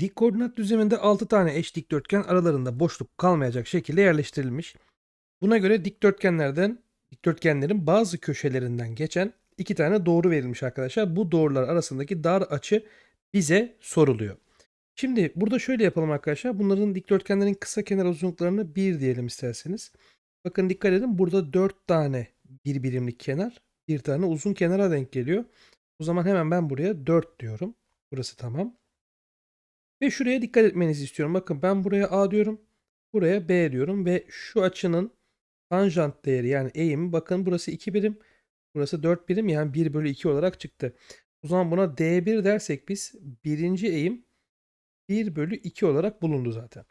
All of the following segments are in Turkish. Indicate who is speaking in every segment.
Speaker 1: Dik koordinat düzleminde 6 tane eş dikdörtgen aralarında boşluk kalmayacak şekilde yerleştirilmiş. Buna göre dikdörtgenlerden dikdörtgenlerin bazı köşelerinden geçen iki tane doğru verilmiş arkadaşlar. Bu doğrular arasındaki dar açı bize soruluyor. Şimdi burada şöyle yapalım arkadaşlar. Bunların dikdörtgenlerin kısa kenar uzunluklarını 1 diyelim isterseniz. Bakın dikkat edin burada 4 tane bir birimlik kenar, bir tane uzun kenara denk geliyor. O zaman hemen ben buraya 4 diyorum. Burası tamam. Ve şuraya dikkat etmenizi istiyorum. Bakın ben buraya A diyorum. Buraya B diyorum ve şu açının tanjant değeri yani eğimi bakın burası 2 birim. Burası 4 birim yani 1 bölü 2 olarak çıktı. O zaman buna D1 dersek biz birinci eğim 1 bölü 2 olarak bulundu zaten.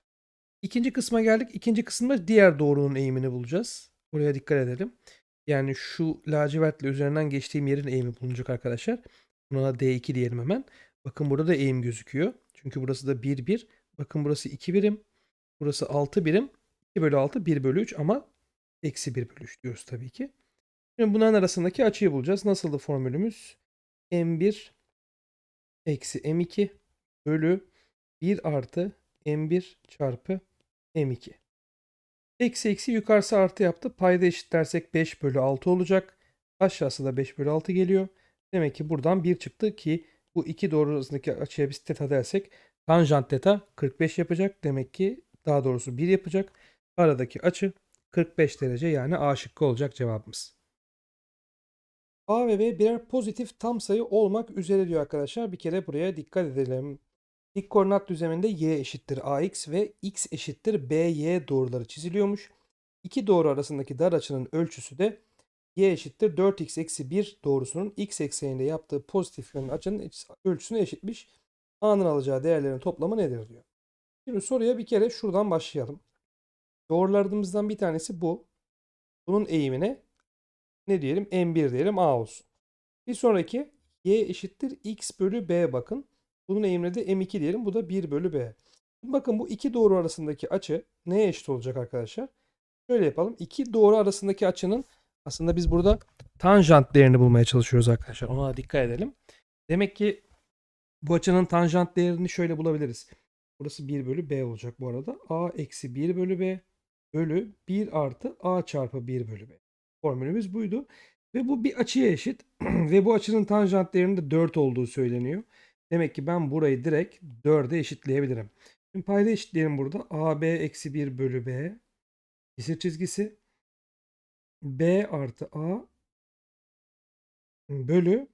Speaker 1: İkinci kısma geldik. İkinci kısımda diğer doğrunun eğimini bulacağız. Buraya dikkat edelim. Yani şu lacivertle üzerinden geçtiğim yerin eğimi bulunacak arkadaşlar. Buna D2 diyelim hemen. Bakın burada da eğim gözüküyor. Çünkü burası da 1 1. Bakın burası 2 birim. Burası 6 birim. 2 bölü 6 1 bölü 3 ama eksi 1 bölü 3 diyoruz tabii ki. Şimdi bunların arasındaki açıyı bulacağız. Nasıldı formülümüz? M1 eksi M2 bölü 1 artı M1 çarpı M2. Eksi eksi yukarısı artı yaptı. Payda eşitlersek 5 bölü 6 olacak. Aşağısı da 5 bölü 6 geliyor. Demek ki buradan 1 çıktı ki bu iki doğru arasındaki açıya biz teta dersek tanjant teta 45 yapacak. Demek ki daha doğrusu 1 yapacak. Aradaki açı 45 derece yani A şıkkı olacak cevabımız. A ve B birer pozitif tam sayı olmak üzere diyor arkadaşlar. Bir kere buraya dikkat edelim. Dik koordinat düzleminde y eşittir ax ve x eşittir by doğruları çiziliyormuş. İki doğru arasındaki dar açının ölçüsü de y eşittir 4x eksi 1 doğrusunun x ekseninde yaptığı pozitif yönlü açının ölçüsüne eşitmiş. A'nın alacağı değerlerin toplamı nedir diyor. Şimdi soruya bir kere şuradan başlayalım. Doğrularımızdan bir tanesi bu. Bunun eğimine ne diyelim? M1 diyelim A olsun. Bir sonraki y eşittir x bölü b bakın. Bunun eğimine de m2 diyelim. Bu da 1 bölü b. Bakın bu iki doğru arasındaki açı neye eşit olacak arkadaşlar? Şöyle yapalım. İki doğru arasındaki açının aslında biz burada tanjant değerini bulmaya çalışıyoruz arkadaşlar. Ona dikkat edelim. Demek ki bu açının tanjant değerini şöyle bulabiliriz. Burası 1 bölü b olacak bu arada. a eksi 1 bölü b bölü 1 artı a çarpı 1 bölü b. Formülümüz buydu. Ve bu bir açıya eşit. Ve bu açının tanjant değerinin de 4 olduğu söyleniyor. Demek ki ben burayı direkt 4'e eşitleyebilirim. Şimdi payda eşitleyelim burada. AB eksi 1 bölü B. Kesir çizgisi. B artı A bölü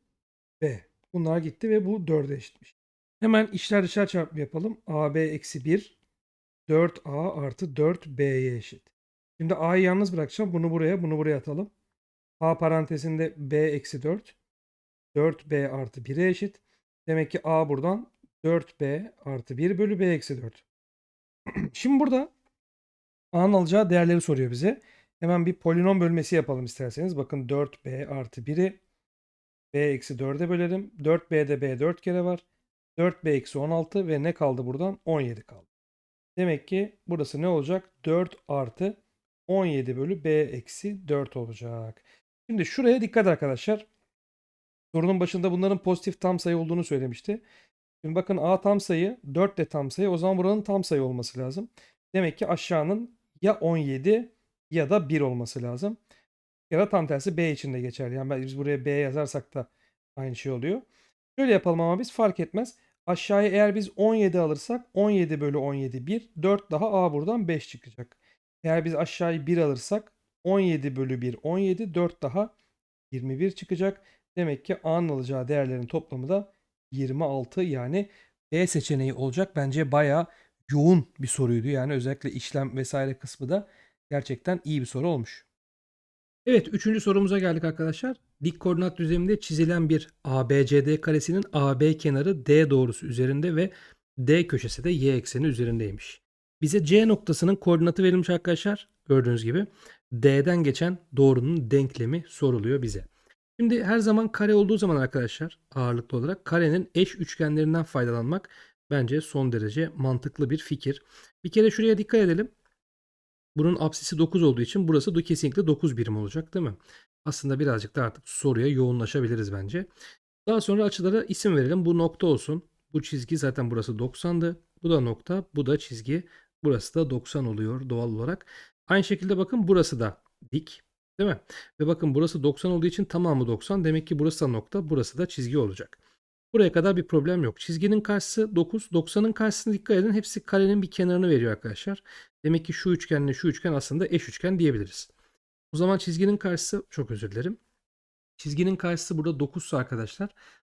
Speaker 1: B. Bunlar gitti ve bu 4'e eşitmiş. Hemen içler dışlar çarpımı yapalım. AB eksi 1 4A artı 4B'ye eşit. Şimdi A'yı yalnız bırakacağım. Bunu buraya, bunu buraya atalım. A parantezinde B eksi 4. 4B artı 1'e eşit. Demek ki A buradan 4B artı 1 bölü B eksi 4. Şimdi burada A'nın alacağı değerleri soruyor bize. Hemen bir polinom bölmesi yapalım isterseniz. Bakın 4B artı 1'i B eksi 4'e bölelim. 4B'de B 4 kere var. 4B eksi 16 ve ne kaldı buradan? 17 kaldı. Demek ki burası ne olacak? 4 artı 17 bölü B eksi 4 olacak. Şimdi şuraya dikkat arkadaşlar. Sorunun başında bunların pozitif tam sayı olduğunu söylemişti. Şimdi bakın A tam sayı 4 de tam sayı. O zaman buranın tam sayı olması lazım. Demek ki aşağının ya 17 ya da 1 olması lazım. Ya da tam tersi B için de geçerli. Yani biz buraya B yazarsak da aynı şey oluyor. Şöyle yapalım ama biz fark etmez. Aşağıya eğer biz 17 alırsak 17 bölü 17 1. 4 daha A buradan 5 çıkacak. Eğer biz aşağıyı 1 alırsak 17 bölü 1 17. 4 daha 21 çıkacak. Demek ki A'nın alacağı değerlerin toplamı da 26 yani B seçeneği olacak. Bence bayağı yoğun bir soruydu. Yani özellikle işlem vesaire kısmı da gerçekten iyi bir soru olmuş. Evet üçüncü sorumuza geldik arkadaşlar. Dik koordinat düzleminde çizilen bir ABCD karesinin AB kenarı D doğrusu üzerinde ve D köşesi de Y ekseni üzerindeymiş. Bize C noktasının koordinatı verilmiş arkadaşlar. Gördüğünüz gibi D'den geçen doğrunun denklemi soruluyor bize. Şimdi her zaman kare olduğu zaman arkadaşlar ağırlıklı olarak karenin eş üçgenlerinden faydalanmak bence son derece mantıklı bir fikir. Bir kere şuraya dikkat edelim. Bunun apsisi 9 olduğu için burası da kesinlikle 9 birim olacak değil mi? Aslında birazcık da artık soruya yoğunlaşabiliriz bence. Daha sonra açılara isim verelim. Bu nokta olsun. Bu çizgi zaten burası 90'dı. Bu da nokta. Bu da çizgi. Burası da 90 oluyor doğal olarak. Aynı şekilde bakın burası da dik. Değil mi? Ve bakın burası 90 olduğu için tamamı 90. Demek ki burası da nokta. Burası da çizgi olacak. Buraya kadar bir problem yok. Çizginin karşısı 9. 90'ın karşısına dikkat edin. Hepsi karenin bir kenarını veriyor arkadaşlar. Demek ki şu üçgenle şu üçgen aslında eş üçgen diyebiliriz. O zaman çizginin karşısı çok özür dilerim. Çizginin karşısı burada 9 arkadaşlar.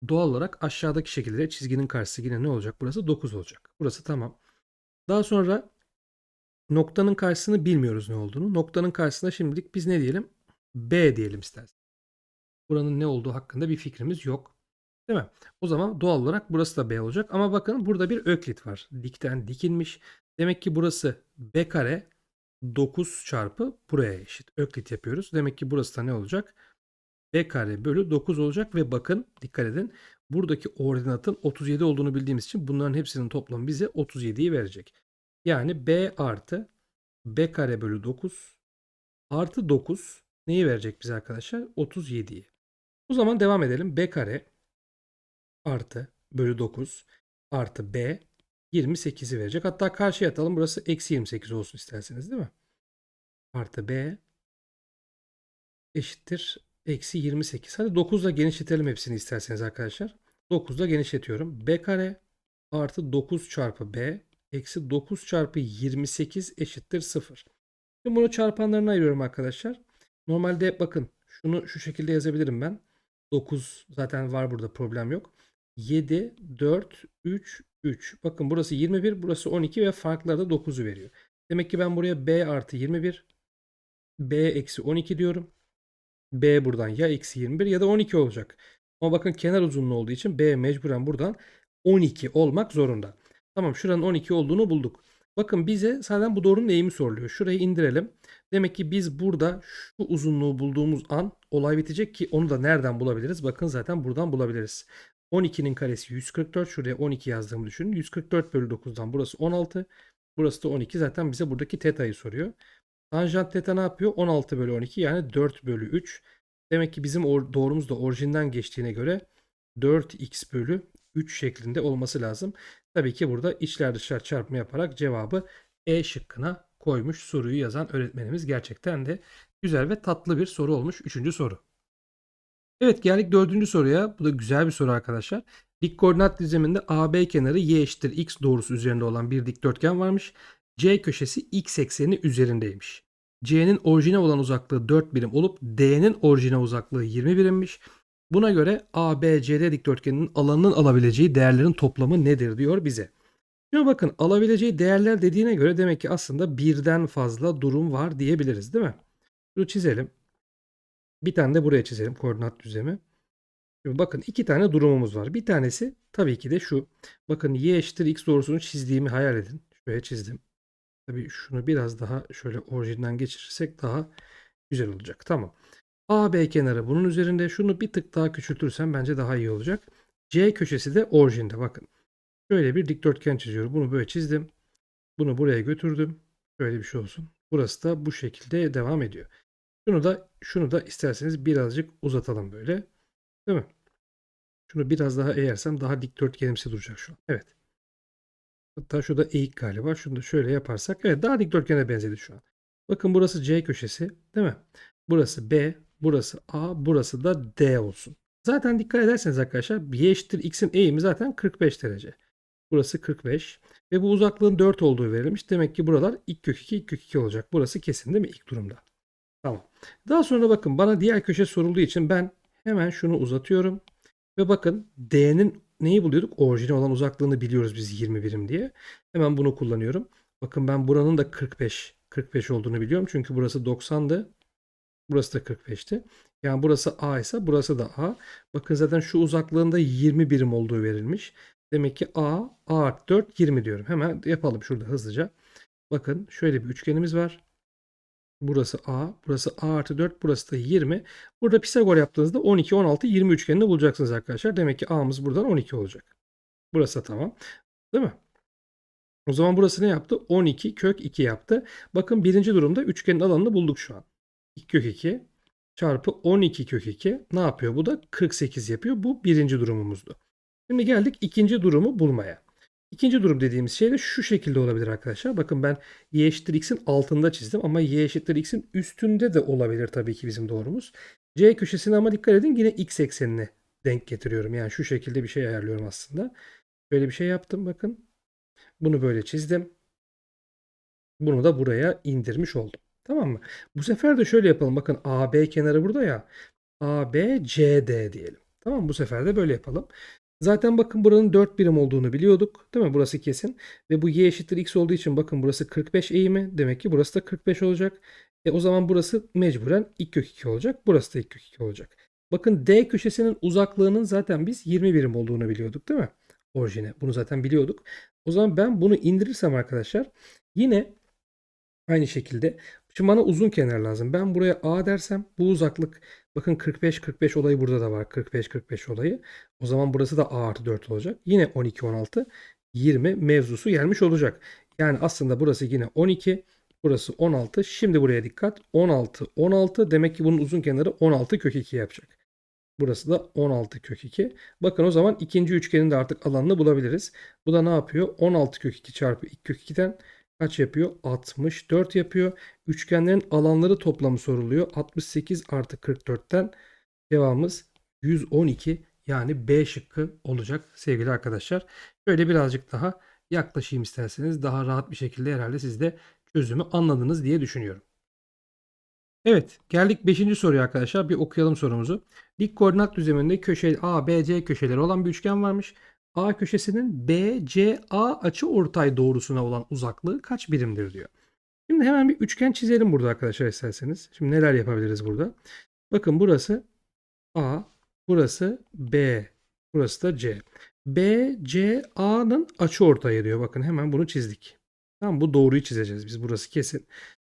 Speaker 1: Doğal olarak aşağıdaki şekilde çizginin karşısı yine ne olacak? Burası 9 olacak. Burası tamam. Daha sonra noktanın karşısını bilmiyoruz ne olduğunu. Noktanın karşısına şimdilik biz ne diyelim? B diyelim istersen. Buranın ne olduğu hakkında bir fikrimiz yok. Değil mi? O zaman doğal olarak burası da B olacak. Ama bakın burada bir öklit var. Dikten dikilmiş. Demek ki burası B kare 9 çarpı buraya eşit. Öklit yapıyoruz. Demek ki burası da ne olacak? B kare bölü 9 olacak ve bakın dikkat edin. Buradaki ordinatın 37 olduğunu bildiğimiz için bunların hepsinin toplamı bize 37'yi verecek. Yani B artı B kare bölü 9 artı 9 neyi verecek bize arkadaşlar? 37'yi. O zaman devam edelim. B kare artı bölü 9 artı B 28'i verecek. Hatta karşıya atalım. Burası eksi 28 olsun isterseniz değil mi? Artı B eşittir eksi 28. Hadi 9 ile genişletelim hepsini isterseniz arkadaşlar. 9 ile genişletiyorum. B kare artı 9 çarpı B eksi 9 çarpı 28 eşittir 0. Şimdi bunu çarpanlarına ayırıyorum arkadaşlar. Normalde bakın şunu şu şekilde yazabilirim ben. 9 zaten var burada problem yok. 7, 4, 3, 3. Bakın burası 21, burası 12 ve farkları da 9'u veriyor. Demek ki ben buraya B artı 21, B eksi 12 diyorum. B buradan ya eksi 21 ya da 12 olacak. Ama bakın kenar uzunluğu olduğu için B mecburen buradan 12 olmak zorunda. Tamam şuranın 12 olduğunu bulduk. Bakın bize zaten bu doğrunun eğimi soruluyor. Şurayı indirelim. Demek ki biz burada şu uzunluğu bulduğumuz an olay bitecek ki onu da nereden bulabiliriz? Bakın zaten buradan bulabiliriz. 12'nin karesi 144. Şuraya 12 yazdığımı düşünün. 144 bölü 9'dan burası 16. Burası da 12. Zaten bize buradaki teta'yı soruyor. Tanjant teta ne yapıyor? 16 bölü 12 yani 4 bölü 3. Demek ki bizim doğrumuz da orijinden geçtiğine göre 4x bölü 3 şeklinde olması lazım. Tabii ki burada içler dışlar çarpımı yaparak cevabı E şıkkına koymuş soruyu yazan öğretmenimiz gerçekten de güzel ve tatlı bir soru olmuş. Üçüncü soru. Evet geldik dördüncü soruya. Bu da güzel bir soru arkadaşlar. Dik koordinat düzleminde AB kenarı y eşittir x doğrusu üzerinde olan bir dikdörtgen varmış. C köşesi x ekseni üzerindeymiş. C'nin orijine olan uzaklığı 4 birim olup D'nin orijine uzaklığı 20 birimmiş. Buna göre ABCD dikdörtgeninin alanının alabileceği değerlerin toplamı nedir diyor bize. Şimdi bakın alabileceği değerler dediğine göre demek ki aslında birden fazla durum var diyebiliriz değil mi? Şunu çizelim. Bir tane de buraya çizelim koordinat düzlemi. Şimdi bakın iki tane durumumuz var. Bir tanesi tabii ki de şu. Bakın y eşittir x doğrusunu çizdiğimi hayal edin. Şuraya çizdim. Tabii şunu biraz daha şöyle orijinden geçirirsek daha güzel olacak. Tamam. AB kenarı bunun üzerinde. Şunu bir tık daha küçültürsem bence daha iyi olacak. C köşesi de orijinde. Bakın. Şöyle bir dikdörtgen çiziyorum. Bunu böyle çizdim. Bunu buraya götürdüm. Şöyle bir şey olsun. Burası da bu şekilde devam ediyor. Şunu da şunu da isterseniz birazcık uzatalım böyle. Değil mi? Şunu biraz daha eğersem daha dikdörtgenimsi duracak şu an. Evet. Hatta şu da eğik galiba. Şunu da şöyle yaparsak. Evet daha dikdörtgene benzedi şu an. Bakın burası C köşesi değil mi? Burası B, burası A, burası da D olsun. Zaten dikkat ederseniz arkadaşlar y eşittir x'in eğimi zaten 45 derece. Burası 45 ve bu uzaklığın 4 olduğu verilmiş. Demek ki buralar ilk kök 2, ilk kök 2 olacak. Burası kesin değil mi ilk durumda? Tamam. Daha sonra bakın bana diğer köşe sorulduğu için ben hemen şunu uzatıyorum. Ve bakın D'nin neyi buluyorduk? Orijine olan uzaklığını biliyoruz biz 20 birim diye. Hemen bunu kullanıyorum. Bakın ben buranın da 45 45 olduğunu biliyorum. Çünkü burası 90'dı. Burası da 45'ti. Yani burası A ise burası da A. Bakın zaten şu uzaklığında 20 birim olduğu verilmiş. Demek ki A, A artı 4, 20 diyorum. Hemen yapalım şurada hızlıca. Bakın şöyle bir üçgenimiz var. Burası A, burası A artı 4, burası da 20. Burada Pisagor yaptığınızda 12, 16, 20 üçgenini bulacaksınız arkadaşlar. Demek ki A'mız buradan 12 olacak. Burası da tamam. Değil mi? O zaman burası ne yaptı? 12 kök 2 yaptı. Bakın birinci durumda üçgenin alanını bulduk şu an. 2 kök 2 çarpı 12 kök 2 ne yapıyor? Bu da 48 yapıyor. Bu birinci durumumuzdu. Şimdi geldik ikinci durumu bulmaya. İkinci durum dediğimiz şey de şu şekilde olabilir arkadaşlar. Bakın ben y eşittir x'in altında çizdim ama y eşittir x'in üstünde de olabilir tabii ki bizim doğrumuz. C köşesine ama dikkat edin yine x eksenine denk getiriyorum. Yani şu şekilde bir şey ayarlıyorum aslında. Böyle bir şey yaptım bakın. Bunu böyle çizdim. Bunu da buraya indirmiş oldum. Tamam mı? Bu sefer de şöyle yapalım. Bakın AB kenarı burada ya. AB, CD diyelim. Tamam bu sefer de böyle yapalım. Zaten bakın buranın 4 birim olduğunu biliyorduk. Değil mi? Burası kesin. Ve bu y eşittir x olduğu için bakın burası 45 eğimi. Demek ki burası da 45 olacak. E o zaman burası mecburen 2 kök 2 olacak. Burası da 2 kök 2 olacak. Bakın D köşesinin uzaklığının zaten biz 20 birim olduğunu biliyorduk değil mi? Orijine. Bunu zaten biliyorduk. O zaman ben bunu indirirsem arkadaşlar yine aynı şekilde şimdi bana uzun kenar lazım. Ben buraya A dersem bu uzaklık bakın 45-45 olayı burada da var. 45-45 olayı. O zaman burası da A artı 4 olacak. Yine 12-16 20 mevzusu gelmiş olacak. Yani aslında burası yine 12 burası 16. Şimdi buraya dikkat. 16 16 demek ki bunun uzun kenarı 16 kök 2 yapacak. Burası da 16 kök 2. Bakın o zaman ikinci üçgenin de artık alanını bulabiliriz. Bu da ne yapıyor? 16 kök 2 çarpı 2 kök 2'den kaç yapıyor? 64 yapıyor. Üçgenlerin alanları toplamı soruluyor. 68 artı 44'ten cevabımız 112 yani B şıkkı olacak sevgili arkadaşlar. Şöyle birazcık daha yaklaşayım isterseniz daha rahat bir şekilde herhalde siz de çözümü anladınız diye düşünüyorum. Evet geldik 5. soruya arkadaşlar bir okuyalım sorumuzu. Dik koordinat düzleminde köşe A, B, C köşeleri olan bir üçgen varmış. A köşesinin B, C, A açı ortay doğrusuna olan uzaklığı kaç birimdir diyor. Şimdi hemen bir üçgen çizelim burada arkadaşlar isterseniz. Şimdi neler yapabiliriz burada? Bakın burası A, burası B, burası da C. B, C, A'nın açı ortayı diyor. Bakın hemen bunu çizdik. Tamam bu doğruyu çizeceğiz biz burası kesin.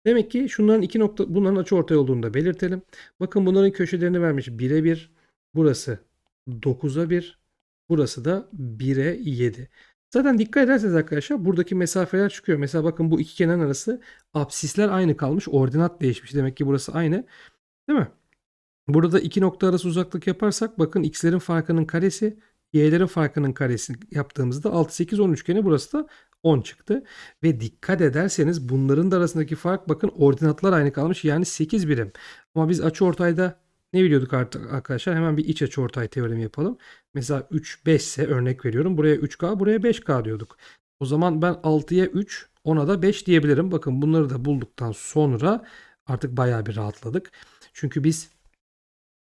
Speaker 1: Demek ki şunların iki nokta bunların açı ortay olduğunu da belirtelim. Bakın bunların köşelerini vermiş 1'e 1. Burası 9'a 1. Burası da 1'e 7. Zaten dikkat ederseniz arkadaşlar buradaki mesafeler çıkıyor. Mesela bakın bu iki kenar arası absisler aynı kalmış. Ordinat değişmiş. Demek ki burası aynı. Değil mi? Burada iki nokta arası uzaklık yaparsak bakın x'lerin farkının karesi y'lerin farkının karesi yaptığımızda 6 8 10 üçgeni burası da 10 çıktı. Ve dikkat ederseniz bunların da arasındaki fark bakın ordinatlar aynı kalmış. Yani 8 birim. Ama biz açıortayda ne biliyorduk artık arkadaşlar? Hemen bir iç açıortay teoremi yapalım. Mesela 3 5 ise örnek veriyorum. Buraya 3K buraya 5K diyorduk. O zaman ben 6'ya 3 10'a da 5 diyebilirim. Bakın bunları da bulduktan sonra artık bayağı bir rahatladık. Çünkü biz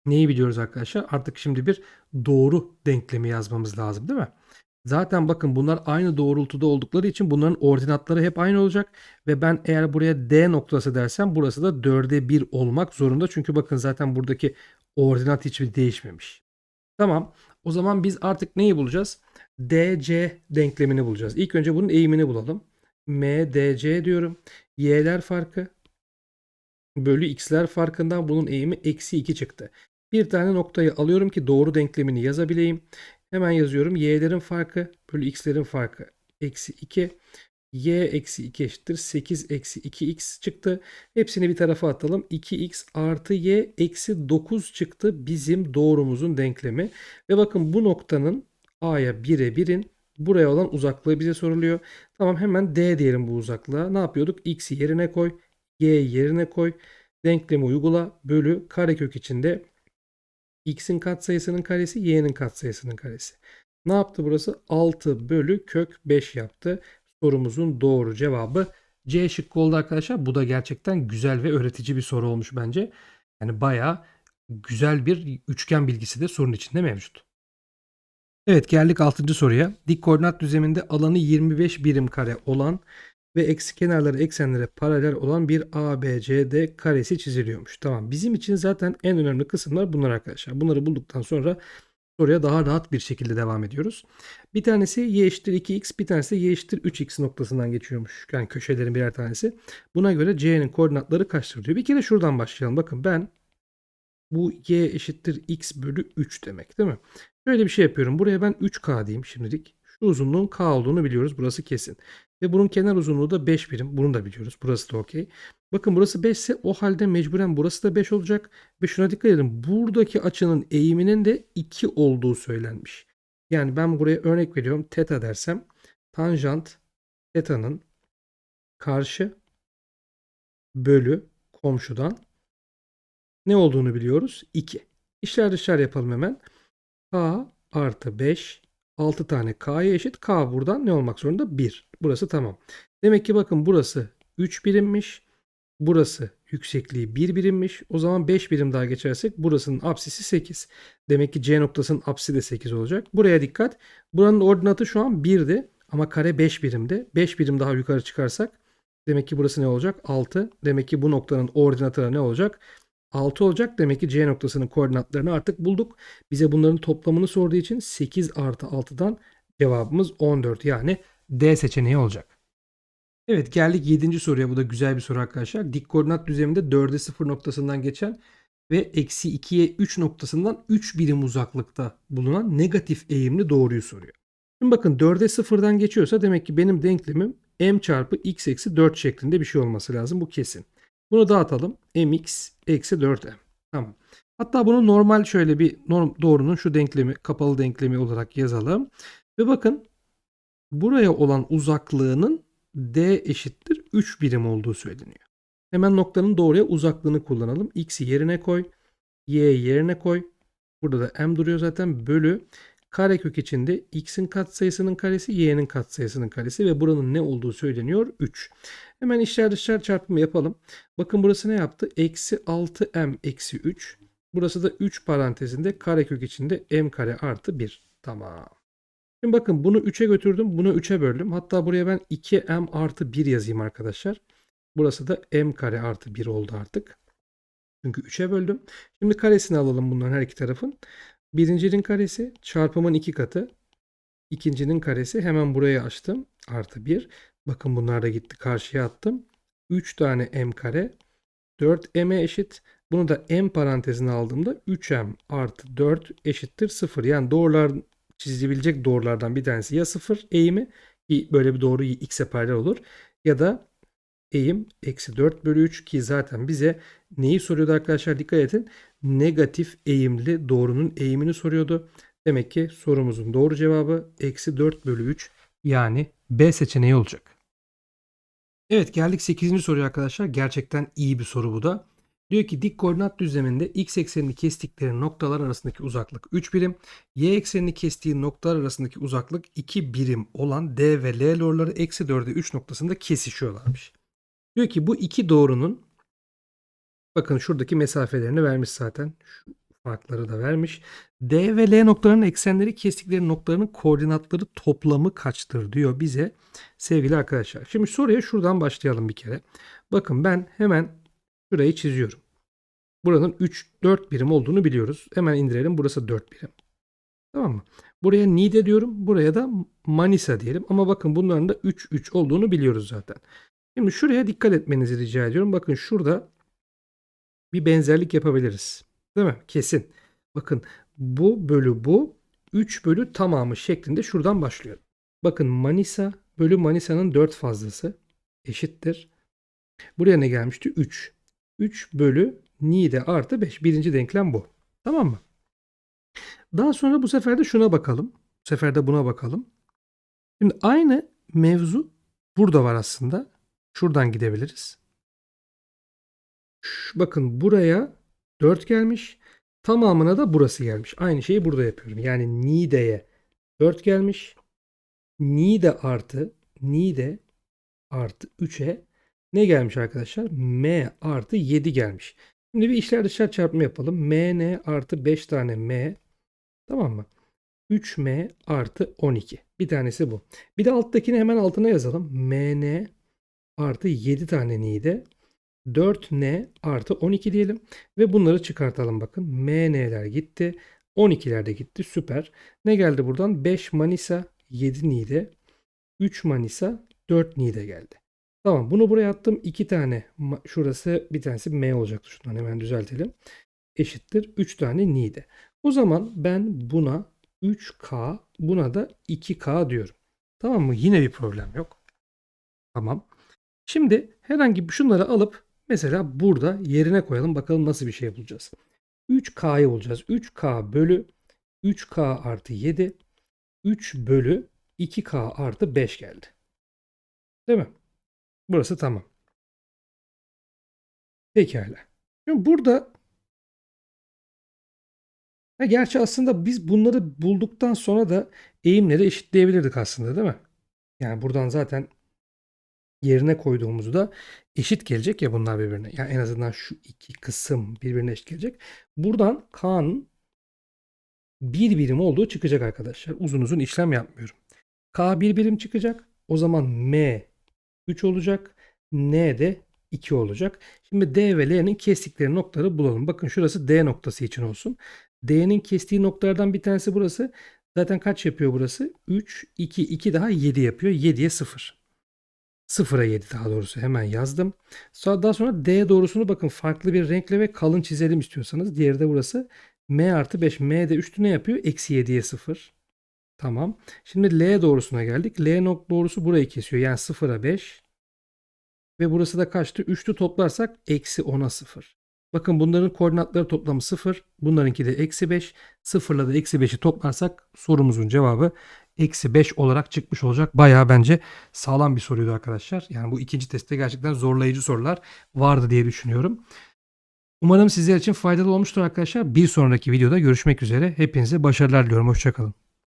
Speaker 1: neyi biliyoruz arkadaşlar? Artık şimdi bir doğru denklemi yazmamız lazım değil mi? Zaten bakın bunlar aynı doğrultuda oldukları için bunların ordinatları hep aynı olacak. Ve ben eğer buraya D noktası dersem burası da 4'e 1 olmak zorunda. Çünkü bakın zaten buradaki ordinat hiçbir değişmemiş. Tamam. O zaman biz artık neyi bulacağız? DC denklemini bulacağız. İlk önce bunun eğimini bulalım. MDC diyorum. Y'ler farkı bölü x'ler farkından bunun eğimi eksi 2 çıktı. Bir tane noktayı alıyorum ki doğru denklemini yazabileyim. Hemen yazıyorum. Y'lerin farkı bölü x'lerin farkı eksi 2. Y eksi 2 eşittir. 8 eksi 2x çıktı. Hepsini bir tarafa atalım. 2x artı y eksi 9 çıktı bizim doğrumuzun denklemi. Ve bakın bu noktanın a'ya 1'e 1'in buraya olan uzaklığı bize soruluyor. Tamam hemen d diyelim bu uzaklığa. Ne yapıyorduk? x'i yerine koy. y yerine koy. Denklemi uygula. Bölü karekök içinde x'in katsayısının karesi y'nin katsayısının karesi. Ne yaptı burası? 6 bölü kök 5 yaptı. Sorumuzun doğru cevabı C şıkkı oldu arkadaşlar. Bu da gerçekten güzel ve öğretici bir soru olmuş bence. Yani bayağı güzel bir üçgen bilgisi de sorun içinde mevcut. Evet geldik 6. soruya. Dik koordinat düzleminde alanı 25 birim kare olan ve eksi kenarları eksenlere paralel olan bir ABCD karesi çiziliyormuş. Tamam bizim için zaten en önemli kısımlar bunlar arkadaşlar. Bunları bulduktan sonra soruya daha rahat bir şekilde devam ediyoruz. Bir tanesi y eşittir 2x bir tanesi de y eşittir 3x noktasından geçiyormuş. Yani köşelerin birer tanesi. Buna göre c'nin koordinatları kaçtır diyor. Bir kere şuradan başlayalım. Bakın ben bu y eşittir x bölü 3 demek değil mi? Şöyle bir şey yapıyorum. Buraya ben 3k diyeyim şimdilik. Şu uzunluğun k olduğunu biliyoruz. Burası kesin. Ve bunun kenar uzunluğu da 5 birim. Bunu da biliyoruz. Burası da okey. Bakın burası 5 ise o halde mecburen burası da 5 olacak. Ve şuna dikkat edin. Buradaki açının eğiminin de 2 olduğu söylenmiş. Yani ben buraya örnek veriyorum. Teta dersem tanjant teta'nın karşı bölü komşudan ne olduğunu biliyoruz? 2. İşler dışlar yapalım hemen. K artı 5 6 tane K'ya eşit. K buradan ne olmak zorunda? 1. Burası tamam. Demek ki bakın burası 3 birimmiş. Burası yüksekliği 1 birimmiş. O zaman 5 birim daha geçersek burasının apsisi 8. Demek ki C noktasının apsisi de 8 olacak. Buraya dikkat. Buranın ordinatı şu an 1'di ama kare 5 birimdi. 5 birim daha yukarı çıkarsak demek ki burası ne olacak? 6. Demek ki bu noktanın ordinatı ne olacak? 6 olacak. Demek ki C noktasının koordinatlarını artık bulduk. Bize bunların toplamını sorduğu için 8 artı 6'dan cevabımız 14. Yani D seçeneği olacak. Evet geldik 7. soruya. Bu da güzel bir soru arkadaşlar. Dik koordinat düzleminde 4'e 0 noktasından geçen ve eksi 2'ye 3 noktasından 3 birim uzaklıkta bulunan negatif eğimli doğruyu soruyor. Şimdi bakın 4'e 0'dan geçiyorsa demek ki benim denklemim m çarpı x eksi 4 şeklinde bir şey olması lazım. Bu kesin. Bunu dağıtalım. mx eksi 4m. Tamam. Hatta bunu normal şöyle bir norm, doğrunun şu denklemi kapalı denklemi olarak yazalım. Ve bakın buraya olan uzaklığının d eşittir 3 birim olduğu söyleniyor. Hemen noktanın doğruya uzaklığını kullanalım. x'i yerine koy. y'yi yerine koy. Burada da m duruyor zaten. Bölü karekök içinde x'in katsayısının karesi y'nin katsayısının karesi ve buranın ne olduğu söyleniyor? 3. Hemen içler dışlar çarpımı yapalım. Bakın burası ne yaptı? Eksi 6m eksi 3. Burası da 3 parantezinde karekök içinde m kare artı 1. Tamam. Şimdi bakın bunu 3'e götürdüm. Bunu 3'e böldüm. Hatta buraya ben 2m artı 1 yazayım arkadaşlar. Burası da m kare artı 1 oldu artık. Çünkü 3'e böldüm. Şimdi karesini alalım bunların her iki tarafın. Birincinin karesi çarpımın iki katı. İkincinin karesi hemen buraya açtım. Artı 1. Bakın bunlar da gitti karşıya attım. 3 tane m kare 4m'e eşit. Bunu da m parantezine aldığımda 3m artı 4 eşittir 0. Yani doğrular çizilebilecek doğrulardan bir tanesi ya 0 eğimi ki böyle bir doğru x'e paralel olur ya da eğim eksi 4 bölü 3 ki zaten bize neyi soruyordu arkadaşlar dikkat edin. Negatif eğimli doğrunun eğimini soruyordu. Demek ki sorumuzun doğru cevabı eksi 4 bölü 3 yani B seçeneği olacak. Evet geldik 8. soruya arkadaşlar. Gerçekten iyi bir soru bu da. Diyor ki dik koordinat düzleminde x eksenini kestikleri noktalar arasındaki uzaklık 3 birim, y eksenini kestiği noktalar arasındaki uzaklık 2 birim olan D ve L doğruları eksi 4'e 3 noktasında kesişiyorlarmış. Diyor ki bu iki doğrunun bakın şuradaki mesafelerini vermiş zaten. Şu farkları da vermiş. D ve L noktalarının eksenleri kestikleri noktaların koordinatları toplamı kaçtır diyor bize sevgili arkadaşlar. Şimdi soruya şuradan başlayalım bir kere. Bakın ben hemen şurayı çiziyorum. Buranın 3 4 birim olduğunu biliyoruz. Hemen indirelim. Burası 4 birim. Tamam mı? Buraya Niğde diyorum. Buraya da Manisa diyelim. Ama bakın bunların da 3 3 olduğunu biliyoruz zaten. Şimdi şuraya dikkat etmenizi rica ediyorum. Bakın şurada bir benzerlik yapabiliriz. Değil mi? Kesin. Bakın bu bölü bu 3 bölü tamamı şeklinde şuradan başlıyor. Bakın Manisa bölü Manisa'nın 4 fazlası eşittir. Buraya ne gelmişti? 3. 3 bölü Niğde artı 5. Birinci denklem bu. Tamam mı? Daha sonra bu sefer de şuna bakalım. Bu sefer de buna bakalım. Şimdi aynı mevzu burada var aslında. Şuradan gidebiliriz. Bakın buraya 4 gelmiş. Tamamına da burası gelmiş. Aynı şeyi burada yapıyorum. Yani Niğde'ye 4 gelmiş. Niğde artı Niğde artı 3'e ne gelmiş arkadaşlar? M artı 7 gelmiş. Şimdi bir içler dışlar çarpımı yapalım. MN artı 5 tane M. Tamam mı? 3M artı 12. Bir tanesi bu. Bir de alttakini hemen altına yazalım. MN artı 7 tane Niğde. 4N artı 12 diyelim. Ve bunları çıkartalım bakın. MN'ler gitti. 12'ler de gitti. Süper. Ne geldi buradan? 5 Manisa, 7 Niğde. 3 Manisa, 4 Niğde geldi. Tamam bunu buraya attım. 2 tane. Şurası bir tanesi M olacaktı. Şundan hemen düzeltelim. Eşittir. 3 tane Niğde. O zaman ben buna 3K buna da 2K diyorum. Tamam mı? Yine bir problem yok. Tamam. Şimdi herhangi şunları alıp mesela burada yerine koyalım. Bakalım nasıl bir şey bulacağız. 3K'yı bulacağız. 3K bölü 3K artı 7 3 bölü 2K artı 5 geldi. Değil mi? Burası tamam. Pekala. Şimdi burada ha, gerçi aslında biz bunları bulduktan sonra da eğimleri eşitleyebilirdik aslında değil mi? Yani buradan zaten yerine koyduğumuzda eşit gelecek ya bunlar birbirine. Yani en azından şu iki kısım birbirine eşit gelecek. Buradan K'nın bir birim olduğu çıkacak arkadaşlar. Uzun uzun işlem yapmıyorum. K bir birim çıkacak. O zaman M 3 olacak. N de 2 olacak. Şimdi D ve L'nin kestikleri noktaları bulalım. Bakın şurası D noktası için olsun. D'nin kestiği noktalardan bir tanesi burası. Zaten kaç yapıyor burası? 3, 2, 2 daha 7 yapıyor. 7'ye 0. 0'a 7 daha doğrusu hemen yazdım. Sonra daha sonra D doğrusunu bakın farklı bir renkle ve kalın çizelim istiyorsanız. Diğeri de burası. M artı 5. M de üstü ne yapıyor? Eksi 7'ye 0. Tamam. Şimdi L doğrusuna geldik. L nok doğrusu burayı kesiyor. Yani 0'a 5. Ve burası da kaçtı? 3'lü toplarsak eksi 10'a 0. Bakın bunların koordinatları toplamı 0. Bunlarınki de eksi 5. 0 ile de eksi 5'i toplarsak sorumuzun cevabı eksi 5 olarak çıkmış olacak. Bayağı bence sağlam bir soruydu arkadaşlar. Yani bu ikinci testte gerçekten zorlayıcı sorular vardı diye düşünüyorum. Umarım sizler için faydalı olmuştur arkadaşlar. Bir sonraki videoda görüşmek üzere. Hepinize başarılar diliyorum. Hoşçakalın.